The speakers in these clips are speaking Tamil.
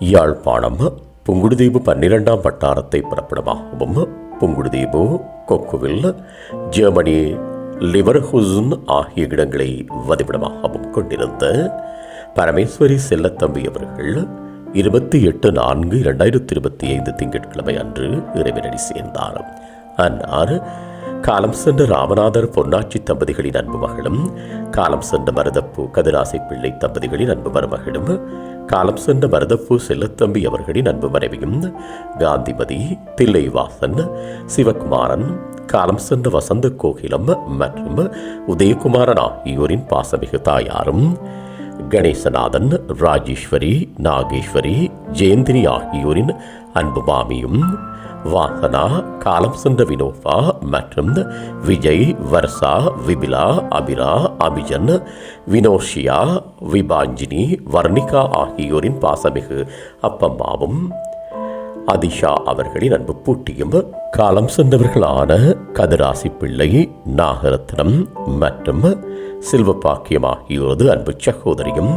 யாழ்ப்பாணம் புங்குடுதீவு பன்னிரெண்டாம் வட்டாரத்தை பிறப்பிடமாகவும் புங்குடுதீவு கொக்குவில் ஜெர்மனி லிவர்ஹுசன் ஆகிய இடங்களை வதிவிடமாகவும் கொண்டிருந்த பரமேஸ்வரி செல்லத்தம்பி அவர்கள் இருபத்தி எட்டு நான்கு இரண்டாயிரத்தி இருபத்தி ஐந்து திங்கட்கிழமை அன்று இறைவனடி சேர்ந்தார். அன்னார் காலம் சென்ற ராமநாதர் பொன்னாச்சி தம்பதிகளின் அன்பு மகளும் காலம் சென்ற மருதப்பூ கதிராசை பிள்ளை தம்பதிகளின் அன்பு மருமகளும் காலம் சென்ற மருதப்பூ செல்லத்தம்பி அவர்களின் அன்பு மனைவியும் காந்திமதி தில்லைவாசன் சிவகுமாரன் காலம் சென்ற வசந்த கோகிலம் மற்றும் உதயகுமாரன் ஆகியோரின் பாசமிகு தாயாரும் கணேசநாதன் ராஜேஸ்வரி நாகேஸ்வரி ஜெயந்தினி ஆகியோரின் அன்பு மாமியும் வாசனா காலம் சென்ற வினோபா மற்றும் விஜய் வர்ஷா விபிலா அபிரா அபிஜன் வினோஷியா விபாஞ்சினி வர்ணிகா ஆகியோரின் பாசமிகு அப்பம்மாவும் அதிஷா அவர்களின் அன்பு பூட்டியும் காலம் சென்றவர்களான கதிராசி பிள்ளை நாகரத்னம் மற்றும் செல்வபாக்கியம் ஆகியோரது அன்பு சகோதரியும்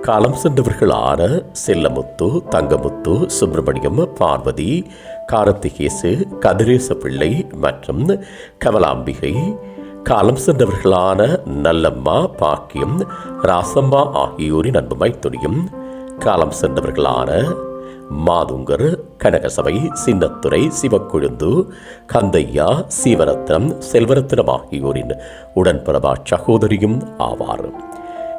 காலம் சென்றவர்களான செல்லமுத்து தங்கமுத்து சுப்பிரமணியம் பார்வதி கார்த்திகேசு கதிரேச பிள்ளை மற்றும் கமலாம்பிகை காலம் சென்றவர்களான நல்லம்மா பாக்கியம் ராசம்மா ஆகியோரின் அன்பு மைத்துனியும் காலம் சென்றவர்களான மாதுங்கர் கனகசபை சின்னத்துறை சிவக்கொழுந்து கந்தையா சீவரத்னம் செல்வரத்னம் ஆகியோரின் உடன்பிறவா சகோதரியும் ஆவார்.